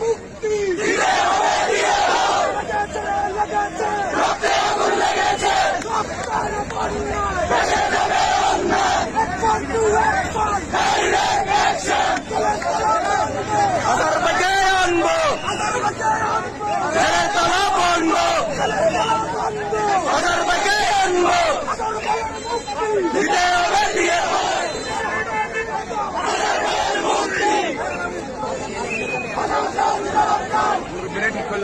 মুক্তি লেগেছে লেগেছে রক্তের বন্যায় একবার টু একবার চলে চলে হাজার বাজে আনব আজর বাজে আনব ছেড়ে তলা বনবো বন্ধ হাজার বাজে আনব আজর ভাইয়ের মুক্তি দিতে হবে দিয়ে ঠিক করল না করল রক্তের বন্যায় আজর ভাইয়ের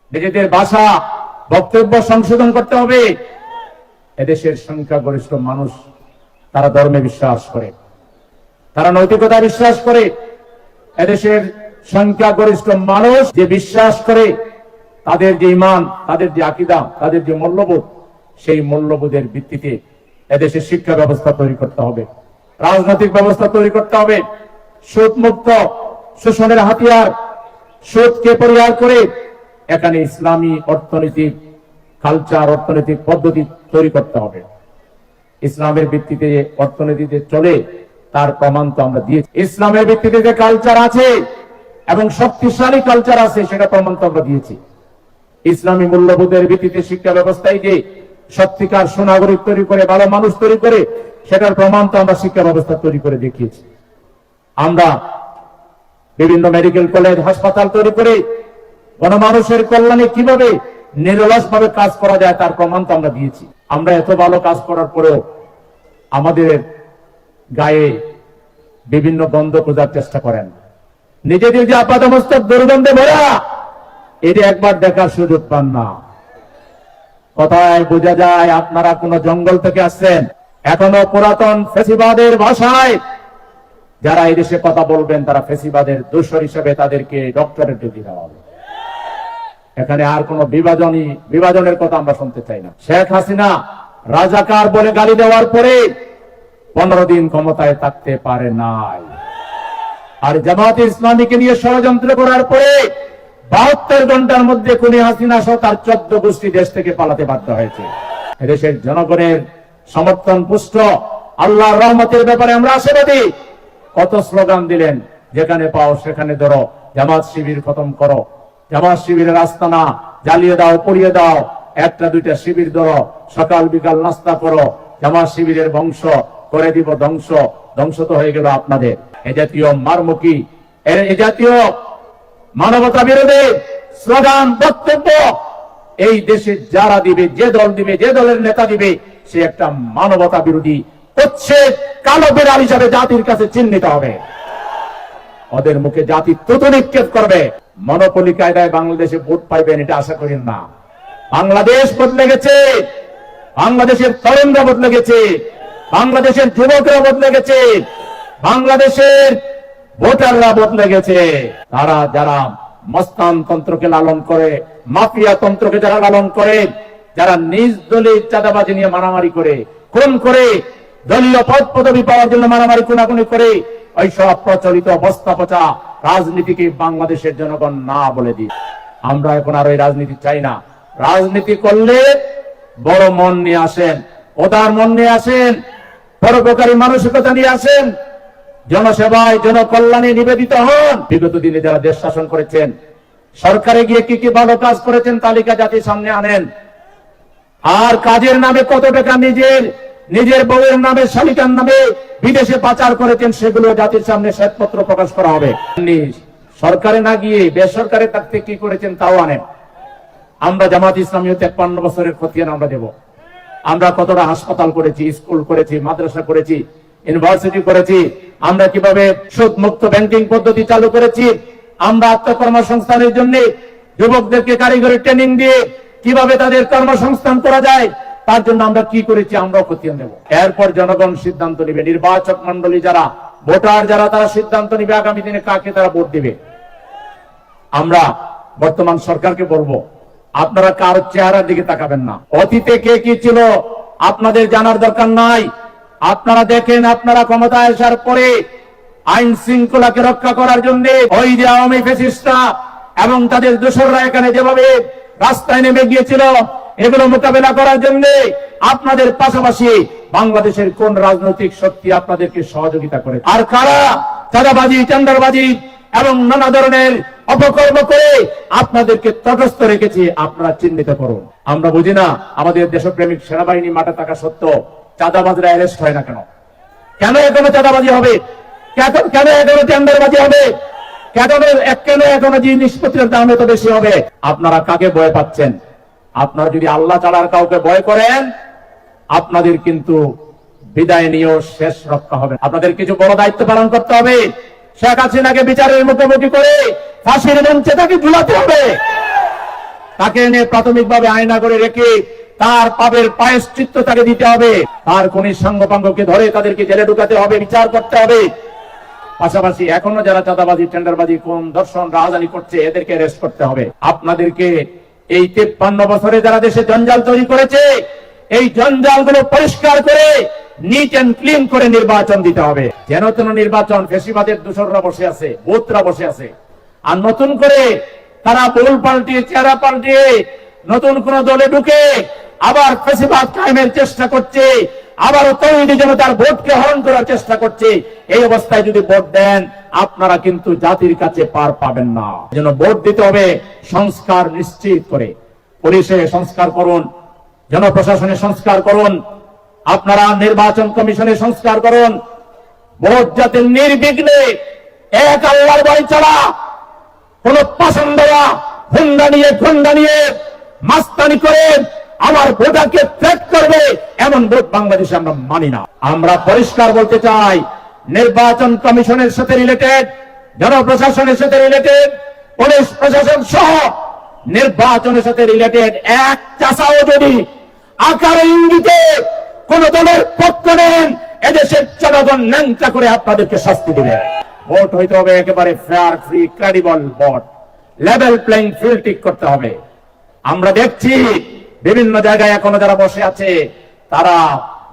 নিজেদের ভাষা, বক্তব্য সংশোধন করতে হবে। এদেশের সংখ্যাগরিষ্ঠ মানুষ, তারা ধর্মে বিশ্বাস করে। তারা নৈতিকতা বিশ্বাস করে। এদেশের সংখ্যাগরিষ্ঠ মানুষ যে বিশ্বাস করে, তাদের যে ইমান, তাদের যে আকিদা, তাদের যে মূল্যবোধ, সেই মূল্যবোধের ভিত্তিতে এদেশের শিক্ষা ব্যবস্থা তৈরি করতে হবে। রাজনৈতিক ব্যবস্থা তৈরি করতে হবে। সুদ মুক্ত, শোষণের হাতিয়ার, সুদকে পরিহার করে এখানে ইসলামী অর্থনৈতিক কালচার অর্থনৈতিক পদ্ধতি তৈরি করতে হবে। ইসলামের ভিত্তিতে অর্থনীতিতে চলে, তার প্রমাণ তো আমরা দিয়েছি। ইসলামের ভিত্তিতে যে কালচার আছে এবং শক্তিশালী কালচার আছে, সেটা প্রমাণ তো আমরা দিয়েছি। ইসলামী মূল্যবোধের ভিত্তিতে শিক্ষা ব্যবস্থায় যে সত্যিকার সুনাগরিক তৈরি করে, ভালো মানুষ তৈরি করে, সেটার প্রমাণ তো আমরা শিক্ষা ব্যবস্থা তৈরি করে দেখিয়েছি। আমরা বিভিন্ন মেডিকেল কলেজ হাসপাতাল তৈরি করে গণমানুষের কল্যাণে কীভাবে নিরলস ভাবে কাজ করা যায় তার প্রমাণ তো আমরা দিয়েছি। আমরা এত ভালো কাজ করার পরেও আমাদের গায়ে বিভিন্ন গন্ধ খোঁজার চেষ্টা করেন। নিজেদের যে আপাদমস্তক দুর্গন্ধে ভরা, এটা একবার দেখার সুযোগ পান না। কথায় বোঝা যায় আপনারা কোন জঙ্গল থেকে আসছেন, এখনও পুরাতন ফেসিবাদের ভাষায়। যারা এই দেশে কথা বলবেন, তারা ফেসিবাদের দোষর হিসেবে তাদেরকে ডক্টরেট দেওয়া হবে। এখানে আর কোন বিভাজনই, বিভাজনের কথা আমরা শুনতে চাই না। শেখ হাসিনা রাজাকার বলে গালি দেওয়ার পরে পনেরো দিন ক্ষমতায় থাকতে পারে নাই। আর জামাত ইসলামীকে নিয়ে ষড়যন্ত্র করার পরে বাহাত্তর ঘণ্টার মধ্যে খুনি হাসিনা সহ তার চোদ্দ গোষ্ঠী দেশ থেকে পালাতে বাধ্য হয়েছে। এদেশের জনগণের সমর্থন পুষ্ট, আল্লাহর রহমতের ব্যাপারে আমরা আশাবাদী। কত স্লোগান দিলেন, যেখানে পাও সেখানে ধরো, জামাত শিবির খতম করো। জামাত শিবিরের আস্তানা জ্বালিয়ে দাও, পড়িয়ে দাও। একটা, দুইটা শিবির ধরো, সকাল বিকাল নাস্তা করো জামাত শিবিরের বংশ করে দিব ধ্বংস। ধ্বংস তো হয়ে গেল আপনাদের। এ জাতীয় মারমুখী, এ জাতীয় মানবতা বিরোধী স্লোগান, বক্তব্য, এই দেশে যারা দিবে, যে দল দিবে, যে দলের নেতা দিবে, সে একটা মানবতা বিরোধী হচ্ছে। কালো বেড়াল হিসাবে জাতির কাছে চিহ্নিত হবে। ওদের মুখে জাতি তত নিক্ষেপ করবে। মনোপলি কায়দায় বাংলাদেশে ভোট পাইবেন এটা আশা করেন না। বাংলাদেশ বদলে গেছে। বাংলাদেশের তরুণরা বদলে গেছে। বাংলাদেশের যুবকরা বদলে গেছে। বাংলাদেশের ভোটাররা বদলে গেছে। তারা যারা মস্তান তন্ত্রকে লালন করে, মাফিয়া তন্ত্রকে যারা লালন করে, যারা নিজ দলে চাঁদাবাজি নিয়ে মারামারি করে, খুন করে, দলীয় পদ পদবি পাওয়ার জন্য মারামারি, খুনাখুনি করে, ওই সব প্রচলিত বস্তা পচা রাজনীতিকে বাংলাদেশের জনগণ না বলে দিই আমরা এখন আর ওই রাজনীতি চাই না। রাজনীতি করলে বড় মন নিয়ে আসেন ওদার মন নিয়ে আসেন, পরোপকারী মানসিকতা নিয়ে আসেন, জনসেবায় জনকল্যাণে নিবেদিত হন। বিগত দিনে যারা দেশ শাসন করেছেন, সরকারে গিয়ে কি কি ভালো কাজ করেছেন তালিকা জাতির সামনে আনেন। আর কাজের নামে কত টাকা নিজের নিজের বউয়ের নামে, শালিকার নামে বিদেশে পাচার করেছেন সেগুলো জাতির সামনে শ্বেতপত্র প্রকাশ করা হবে। সরকারে না গিয়ে বেসরকারে থাকতে কি করেছেন তাও আনেন। আমরা জামাত ইসলামীয় তেপ্পান্ন বছরের খতিয়ান আমরা দেব। আমরা কতটা হাসপাতাল করেছি, স্কুল করেছি, মাদ্রাসা করেছি, ইউনিভার্সিটি করেছি, আমরা কীভাবে সুদ মুক্ত ব্যাংকিং পদ্ধতি চালু করেছি, আমরা আত্মকর্মসংস্থানের জন্য যুবকদেরকে কারিগরি ট্রেনিং দিয়ে কীভাবে তাদের কর্মসংস্থান করা যায় তার জন্য আমরা কি করেছি? আমরাও খতিয়ান দেব এরপর জনগণ সিদ্ধান্ত নিবে। নির্বাচক মন্ডলী যারা, ভোটার যারা, তারা সিদ্ধান্ত নিবে। আগামী দিনে কাকে তারা ভোট দিবে? আমরা বর্তমান সরকারকে বলব, আপনারা কারও চেহারার দিকে তাকাবেন না। অতীতে কে কি ছিল আপনাদের জানার দরকার নাই। আপনারা দেখেন, আপনারা ক্ষমতায় আসার পরে আইন শৃঙ্খলাকে রক্ষা করার জন্য ওই যে আওয়ামী ফেসিস্টরা এবং তাদের দোসররা এখানে যেভাবে রাস্তায় নেমে গিয়েছিল এগুলো মোকাবেলা করার জন্য আপনাদের পাশাপাশি বাংলাদেশের কোন রাজনৈতিক শক্তি আপনাদেরকে সহযোগিতা করে আর কারা? চাঁদাবাজি, টেন্ডারবাজি এবং নানা ধরনের অপকর্ম করে আপনাদেরকে তটস্থ রেখেছে, আপনারা চিহ্নিত করুন। আমরা বুঝি না, আমাদের দেশপ্রেমিক সেনাবাহিনী মাঠে থাকা সত্ত্বেও চাঁদাবাজরা অ্যারেস্ট হয় না কেন? কেন এখনও চাঁদাবাজি হবে? কেন- এখনও টেন্ডারবাজি হবে? কেন কেন এখনও জিনিসপত্রের দাম এত বেশি হবে? আপনারা কাকে ভয় পাচ্ছেন? আপনারা যদি আল্লাহ চালার কাউকে ভয় করেন, আপনাদের কিন্তু বিদায় নিয়েও শেষ রক্ষা হবে আপনাদের কিছু বড় দায়িত্ব পালন করতে হবে। শেখ হাসিনাকে বিচারের মুখোমুখি করে ফাঁসির মঞ্চে তাকে ঝুলাতে হবে। তাকে এনে প্রাথমিকভাবে আয়না করে রেখে তার পাপের পায়শ্চিত্ত তাকে দিতে হবে। তার খনির সাঙ্গপাঙ্গকে ধরে তাদেরকে জেলে ঢুকাতে হবে, বিচার করতে হবে। পাশাপাশি এখনও যারা চাঁদাবাজি, টেন্ডারবাজি কোন দর্শন রাজধানী করছে, এদেরকে রেস্ট করতে হবে। আপনাদেরকে এই তেপ্পান্ন বছরে যারা দেশে জঞ্জাল তৈরি করেছে, এই জঞ্জালগুলো পরিষ্কার করে নিট এন্ড ক্লিন করে নির্বাচন দিতে হবে। যেন তেন নির্বাচন ফেসিবাদের দূষণরা বসে আছে বোধরা বসে আছে। আর নতুন করে তারা বোল পাল্টিয়ে চেহারা পাল্টিয়ে নতুন কোন দলে ঢুকে আবার ফেসিবাদ কায়েমের চেষ্টা করছে। আবার তৈরি তার ভোটকে হরণ করার চেষ্টা করছে, এই অবস্থায় যদি ভোট দেন, আপনারা কিন্তু জাতির কাছে পার পাবেন না। যেন ভোট দিতে হবে, সংস্কার নিশ্চিত করে। পুলিশে সংস্কার করুন, জনপ্রশাসনে সংস্কার করুন, আপনারা নির্বাচন কমিশনে সংস্কার করুন। ভোট যাতে নির্বিঘ্নে, এক আল্লাহর বাড়ি ছাড়া, কোন পাশান দেওয়া হুন্ডা নিয়ে খুন্ডা নিয়ে মাস্তানি করে আমার ভোটারকে থ্রেট করবে, এমন ভোট বাংলাদেশে আমরা মানি না। আমরা পরিষ্কার বলতে চাই, নির্বাচন কমিশনের সাথে রিলেটেড জনপ্রশাসনের সাথে রিলেটেড পুলিশ প্রশাসন সহ নির্বাচনের সাথে রিলেটেড এক চাষাও যদি আকারে ইঙ্গিতে কোন দলের পক্ষ নেন, এদেশের জনগণ ন্যাংটা করে আপনাদেরকে শাস্তি দিবে। ভোট হইতে হবে একেবারে fair free credible vote. Level playing field ঠিক করতে হবে। আমরা দেখছি বিভিন্ন জায়গায় এখনও যারা বসে আছে, তারা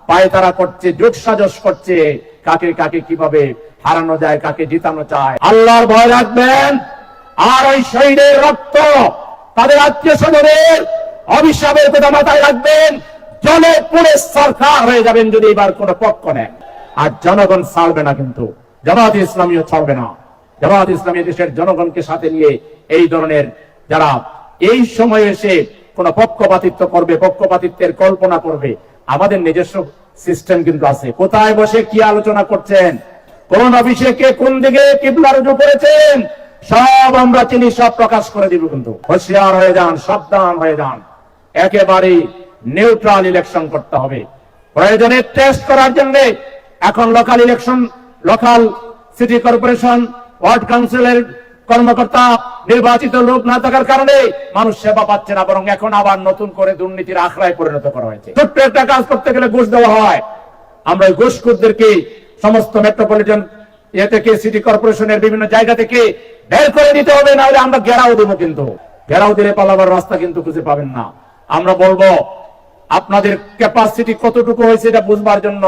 পায়ে তারা করছে জোট সাজস করছে। কাকে কাকে কীভাবে হারানো যায়, কাকে জিতানো চায় আল্লাহর ভয় রাখবেন। আর ওই শহীদের রক্ত তাদের আত্মীয় স্বজনের অভিশাপের কথা মাথায় রাখবেন। জলে পুরে সরকার হয়ে যাবেন যদি এবার কোন পক্ষ নেন আর জনগণ ছাড়বে না কিন্তু। জামাত ইসলামীও ছাড়বে না। জামাত ইসলামী দেশের জনগণকে সাথে নিয়ে এই ধরনের যারা এই সময়ে এসে কোন পক্ষপাতিত্ব করবে, পক্ষপাতিত্বের কল্পনা করবে। আমাদের নিজস্ব সিস্টেম কিন্তু আছে। কোথায় বসে কি আলোচনা করছেন? কোন অফিসে কে কোন দিকে কিবলা রুজু করেছেন? সব আমরা চিনি, সব প্রকাশ করে দিব কিন্তু। হুঁশিয়ার হয়ে যান, সাবধান হয়ে যান। একেবারে নিউট্রাল ইলেকশন করতে হবে। প্রয়োজনে টেস্ট করার জন্য এখন local election local city corporation ward কাউন্সিলের কর্মকর্তা, নির্বাচিত লোক না থাকার কারণে মানুষ সেবা পাচ্ছে না, বরং এখন আবার নতুন করে দুর্নীতির আখড়ায় পরিণত করা হয়েছে। ছোট্ট একটা কাজ করতে গেলে ঘুষ দেওয়া হয়। আমরা ওই ঘুষখোরদেরকে সমস্ত মেট্রোপলিটন ইয়ে থেকে সিটি কর্পোরেশনের বিভিন্ন জায়গা থেকে বের করে দিতে হবে না হলে আমরা ঘেরাও দেবো কিন্তু। ঘেরাও দিলে পালাবার রাস্তা কিন্তু খুঁজে পাবেন না। আমরা বলব, আপনাদের ক্যাপাসিটি কতটুকু হয়েছে এটা বুঝবার জন্য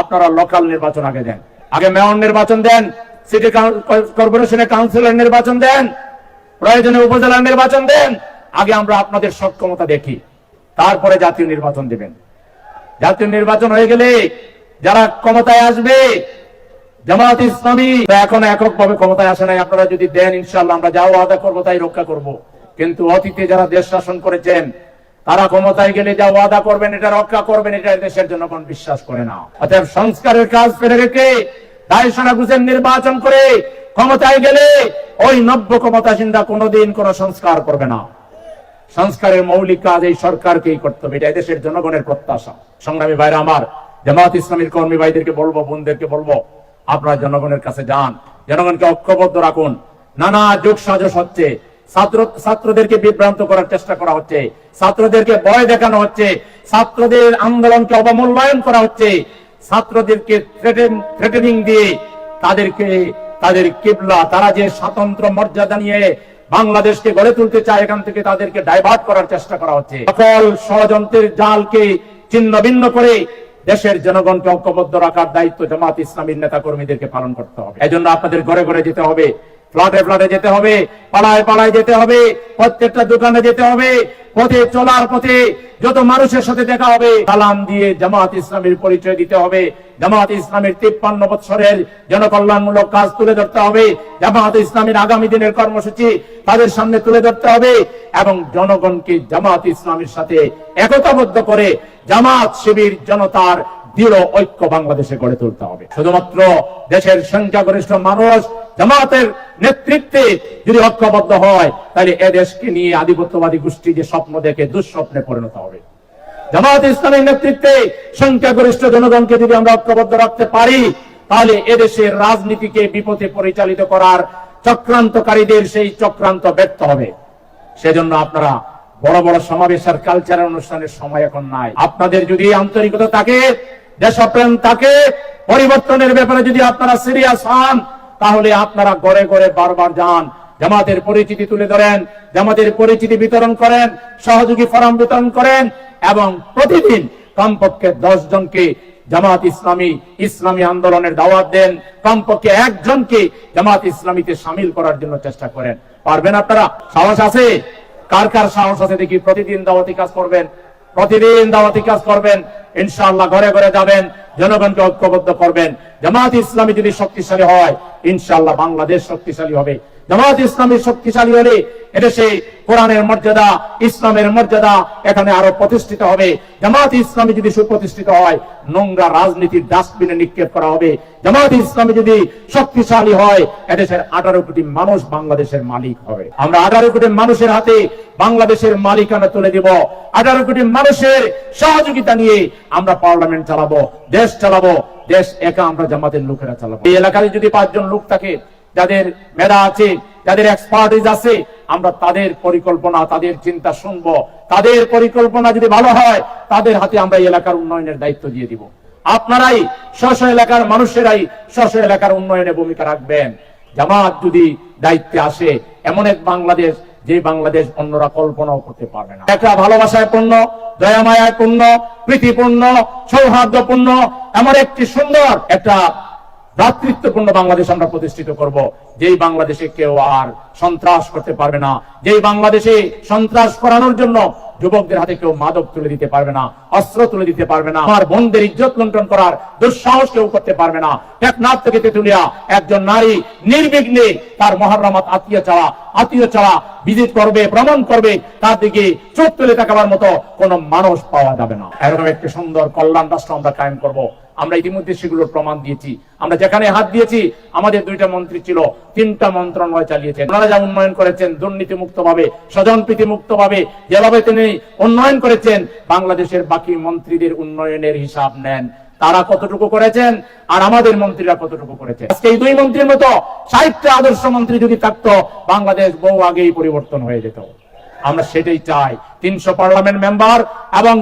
আপনারা লোকাল নির্বাচন আগে দেন। আগে মেয়র নির্বাচন দেন সিটি কর্পোরেশনের কাউন্সিলর নির্বাচন দেন, প্রয়োজনে উপজেলার নির্বাচন দেন, আগে আমরা আপনাদের সক্ষমতা দেখি, তারপরে জাতীয় নির্বাচন দেবেন জাতীয় নির্বাচন হয়ে গেলে যারা ক্ষমতায় আসবে, জামাত ইসলামী এখন এককভাবে ক্ষমতায় আসে নাই, আপনারা যদি দেন ইনশাল্লাহ আমরা যা ওয়াদা করব তাই রক্ষা করব। কিন্তু অতীতে যারা দেশ শাসন করেছেন, তারা ক্ষমতায় গেলে যা ওয়াদা করবেন, এটা রক্ষা করবেন, এটা দেশের জন্য কোন বিশ্বাস করে না অতএব সংস্কারের কাজ ফেলে রেখে দায় সারা গুছেন নির্বাচন করে ক্ষমতায় গেলে ওই নব্য ক্ষমতাসীনরা কোনোদিন কোন সংস্কার করবে না। সংস্কারের মৌলিক কাজ এই সরকারকেই করতে হবে এটা দেশের জনগণের প্রত্যাশা। সংগ্রামী ভাইরা আমার জামাত ইসলামীর কর্মী ভাইদেরকে বলব, বোনদেরকে বলব, আপনারা জনগণের কাছে যান, জনগণকে ঐক্যবদ্ধ রাখুন। নানা যোগ সাজস হচ্ছে, ছাত্র ছাত্রদেরকে বিভ্রান্ত করার চেষ্টা করা হচ্ছে, ছাত্রদেরকে ভয় দেখানো হচ্ছে, ছাত্রদের আন্দোলনকে অবমূল্যায়ন করা হচ্ছে ছাত্রদেরকে থ্রেটেনিং দিয়ে তাদেরকে, তাদের কিবলা, তারা যে স্বাতন্ত্র মর্যাদা নিয়ে বাংলাদেশকে গড়ে তুলতে চায়, এখান থেকে তাদেরকে ডাইভার্ট করার চেষ্টা করা হচ্ছে। সকল ষড়যন্ত্রের জালকে ছিন্ন ভিন্ন করে দেশের জনগণকে ঐক্যবদ্ধ রাখার দায়িত্ব জামাত ইসলামীর নেতা কর্মীদেরকে পালন করতে হবে। এজন্য আপনাদের ঘরে ঘরে যেতে হবে। ফ্ল্যাটে ফ্ল্যাটে যেতে হবে পাড়ায় পাড়ায় যেতে হবে, প্রত্যেকটা দোকানে যেতে হবে, পথে চলার পথে যত মানুষের সাথে দেখা হবে সালাম দিয়ে জামাত ইসলামের পরিচয় দিতে হবে জামাত ইসলামের তিপ্পান্ন বছরের জনকল্যাণমূলক কাজ তুলে ধরতে হবে জামাত ইসলামের আগামী দিনের কর্মসূচি তাদের সামনে তুলে ধরতে হবে এবং জনগণকে জামাত ইসলামের সাথে একতাবদ্ধ করে জামাত শিবির জনতার দৃঢ় ঐক্য বাংলাদেশে গড়ে তুলতে হবে। শুধুমাত্র দেশের সংখ্যাগরিষ্ঠ মানুষ, জামাতের নেতৃত্বে যদি ঐক্যবদ্ধ হয়, তাহলে এ দেশকে নিয়ে আধিপত্যবাদী গোষ্ঠী যে স্বপ্ন দেখে দুঃস্বপ্নে পরিণত হবে। জামাত ইসলামের নেতৃত্বে সংখ্যাগরিষ্ঠ জনগণকে যদি আমরা ঐক্যবদ্ধ রাখতে পারি, তাহলে এদেশের রাজনীতিকে বিপথে পরিচালিত করার চক্রান্তকারীদের সেই চক্রান্ত ব্যর্থ হবে। সেজন্য আপনারা বড় বড় সমাবেশ আর কালচারাল অনুষ্ঠানের সময় এখন নাই। আপনাদের যদি আন্তরিকতা থাকে দেশপ্রেম থাকে পরিবর্তনের ব্যাপারে যদি আপনারা সিরিয়াস হন, তাহলে আপনারা ঘরে ঘরে বারবার যান। জামাতের পরিচিতি তুলে ধরেন, জামাতের পরিচিতি বিতরণ করেন, সহযোগী ফরম বিতরণ করেন এবং প্রতিদিন কমপক্ষে দশ জনকে জামাত ইসলামী ইসলামী আন্দোলনের দাওয়াত দেন। কমপক্ষে একজনকে জামাত ইসলামীতে সামিল করার জন্য চেষ্টা করেন। পারবেন আপনারা? সাহস আছে? কার কার সাহস আছে দেখি? প্রতিদিন দাওয়াতি কাজ করবেন। প্রতিদিন দাওয়াতি কাজ করবেন, ইনশাআল্লাহ ঘরে ঘরে যাবেন, জনগণকে ঐক্যবদ্ধ করবেন। জামাত ইসলামী যদি শক্তিশালী হয়, ইনশাআল্লাহ বাংলাদেশ শক্তিশালী হবে। জামাত ইসলামী শক্তিশালী হলে এদেশে কোরআনের মর্যাদা, ইসলামের মর্যাদা এখানে আরও প্রতিষ্ঠিত হবে। জামাত ইসলামী যদি সুপ্রতিষ্ঠিত হয়, নোংরা রাজনীতির ডাস্টবিনে নিক্ষেপ করা হবে। জামাত ইসলামী যদি শক্তিশালী হয়, এদেশের আঠারো কোটি মানুষ বাংলাদেশের মালিক হবে। আমরা আঠারো কোটি মানুষের হাতে বাংলাদেশের মালিকানা তুলে দিব। আঠারো কোটি মানুষের সহযোগিতা নিয়ে আমরা পার্লামেন্ট চালাবো, দেশ চালাবো, দেশ একা আমরা জামাতের লোকেরা চালাবো। এই এলাকায় যদি পাঁচজন লোক থাকে যাদের মেধা আছে, যাদের এক্সপার্টিজ আছে, আমরা তাদের পরিকল্পনা, তাদের চিন্তা শুনব। তাদের পরিকল্পনা যদি ভালো হয়, তাদের হাতে আমরা এলাকার উন্নয়নের দায়িত্ব দিয়ে দিব। আপনারাই স্ব স্ব এলাকার মানুষেরাই স্ব স্ব এলাকার উন্নয়নে ভূমিকা রাখবেন। জামাত যদি দায়িত্বে আসে, এমন এক বাংলাদেশ, যে বাংলাদেশ অন্যরা কল্পনাও করতে পারবে না। একটা ভালোবাসায় পূর্ণ, দয়ামায়ায় পূর্ণ, প্রীতিপূর্ণ, সৌহার্দ্যপূর্ণ, এমন একটি সুন্দর একটা ভ্রাতৃত্বপূর্ণ বাংলাদেশ আমরা প্রতিষ্ঠিত করব। যেই বাংলাদেশে কেউ আর সন্ত্রাস করতে পারবে না, যেই বাংলাদেশে সন্ত্রাস করানোর জন্য যুবকদের হাতে কেউ মাদক তুলে দিতে পারবে না, অস্ত্র তুলে দিতে পারবে না, আমার বোনদের ইজ্জত লুণ্ঠন করার দুঃসাহস কেউ করতে পারবে না। টেকনাথ থেকে তেতুলিয়া একজন নারী নির্বিঘ্নে তার মহারামাত আত্মীয় চাওয়া আত্মীয় চাওয়া ভিজিট করবে, ভ্রমণ করবে, তার দিকে চোখ তুলে তাকাবার মতো কোন মানুষ পাওয়া যাবে না। এরকম একটি সুন্দর কল্যাণ রাষ্ট্র আমরা কায়েম করব। আমরা ইতিমধ্যে সেগুলোর প্রমাণ দিয়েছি। আমরা যেখানে হাত দিয়েছি, আমাদের দুইটা মন্ত্রী ছিল, তিনটা মন্ত্রণালয় চালিয়েছেন। ওনারা যা উন্নয়ন করেছেন দুর্নীতি মুক্ত ভাবে স্বজন প্রীতি মুক্ত ভাবে যেভাবে তিনি উন্নয়ন করেছেন, বাংলাদেশের বাকি মন্ত্রীদের উন্নয়নের হিসাব নেন। তারা কতটুকু করেছেন, আর আমাদের মন্ত্রীরা কতটুকু করেছেন? আজকে এই দুই মন্ত্রীর মতো ষাটটা আদর্শ মন্ত্রী যদি থাকতো, বাংলাদেশ বহু আগেই পরিবর্তন হয়ে যেত। আমরা সেটাই চাই। তিনশো পার্লামেন্ট মেম্বার এবং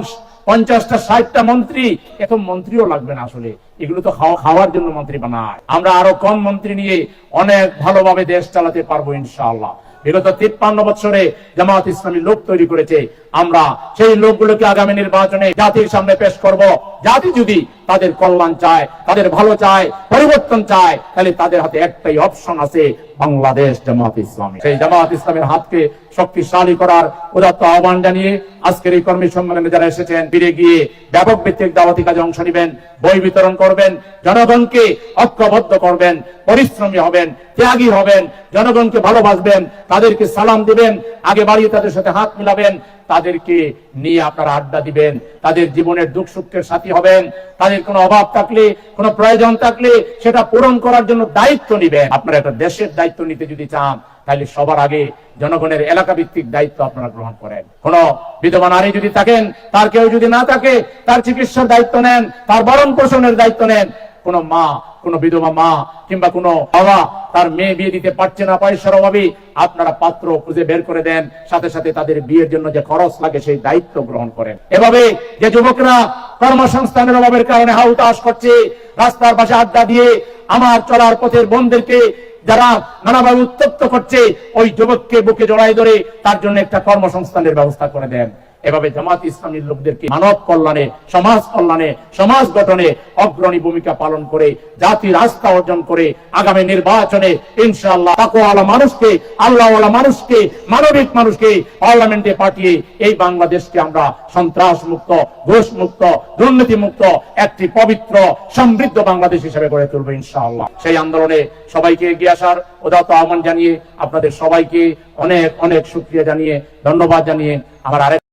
পঞ্চাশটা, ষাটটা মন্ত্রী, এত মন্ত্রীও লাগবে না আসলে। এগুলো তো খাওয়া, খাওয়ার জন্য মন্ত্রী বানায়। আমরা আরও কম মন্ত্রী নিয়ে অনেক ভালোভাবে দেশ চালাতে পারব ইনশাআল্লাহ। বিগত তিপ্পান্ন বছরে জামাত ইসলামী লোক তৈরি করেছে। আমরা সেই লোকগুলোকে আগামী নির্বাচনে জাতির সামনে পেশ করব। জাতি যদি তাদের কল্যাণ চায়, তাদের ভালো চায়, পরিবর্তন চায়, তাহলে তাদের হাতে একটাই অপশন আছে বাংলাদেশ জামাত ইসলামী। সেই জামাত ইসলামের হাতকে শক্তিশালী করার উদাত্ত আহ্বান জানিয়ে আজকের এই কর্মী সম্মেলনে যারা এসেছেন, ফিরে গিয়ে ব্যাপক ভিত্তিক দাওয়াতি কাজে অংশ নেবেন, বই বিতরণ করবেন, জনগণকে ঐক্যবদ্ধ করবেন, পরিশ্রমী হবেন, ত্যাগী হবেন, জনগণকে ভালোবাসবেন, তাদেরকে সালাম দিবেন, আগে বাড়িয়ে তাদের সাথে হাত মিলাবেন, তাদেরকে নিয়ে আপনারা আড্ডা দিবেন, তাদের জীবনের দুঃখ সুখের সাথী হবেন, তাদের কোনো অভাব থাকলে, কোনো প্রয়োজন থাকলে সেটা পূরণ করার জন্য দায়িত্ব নিবেন। আপনারা একটা দেশের দায়িত্ব নিতে যদি চান, তাহলে সবার আগে জনগণের এলাকা ভিত্তিক দায়িত্ব আপনারা গ্রহণ করেন। কোন বিধবা নারী যদি থাকেন, তার কেউ যদি না থাকে, তার চিকিৎসার দায়িত্ব নেন, তার বরণ পোষণের দায়িত্ব নেন কোনো মা, কোনো বিধবা মা কিংবা কোনো বাবা তার মেয়ে বিয়ে দিতে পারছে না পয়সার অভাবে আপনারা পাত্র খুঁজে বের করে দেন। সাথে সাথে তাদের বিয়ের জন্য যে খরচ লাগে সেই দায়িত্ব গ্রহণ করেন। এভাবে যে যুবকরা কর্মসংস্থানের অভাবের কারণে হাউতাস করছে, রাস্তার পাশে আড্ডা দিয়ে আমার চলার পথের বন্ধুদেরকে যারা নানাভাবে উত্তপ্ত করছে, ওই যুবককে বুকে জড়াই ধরে তার জন্য একটা কর্মসংস্থানের ব্যবস্থা করে দেন। এভাবে জামাত ইসলামীর লোকদেরকে মানব কল্যাণে, সমাজ কল্যাণে, সমাজ গঠনে অগ্রণী ভূমিকা পালন করে জাতির আস্থা অর্জন করে আগামী নির্বাচনে ইনশাআল্লাহ তাকওয়ালা মানুষকে, আল্লাহওয়ালা মানুষকে, মানবিক মানুষকে পার্লামেন্টে পাঠিয়ে এই বাংলাদেশকে আমরা সন্ত্রাস মুক্ত ঘোষ মুক্ত দুর্নীতি মুক্ত একটি পবিত্র, সমৃদ্ধ বাংলাদেশ হিসেবে গড়ে তুলবো ইনশাআল্লাহ। সেই আন্দোলনে সবাইকে এগিয়ে আসার উদাত্ত আহ্বান জানিয়ে আপনাদের সবাইকে অনেক অনেক শুক্রিয়া জানিয়ে, ধন্যবাদ জানিয়ে আমার আরেক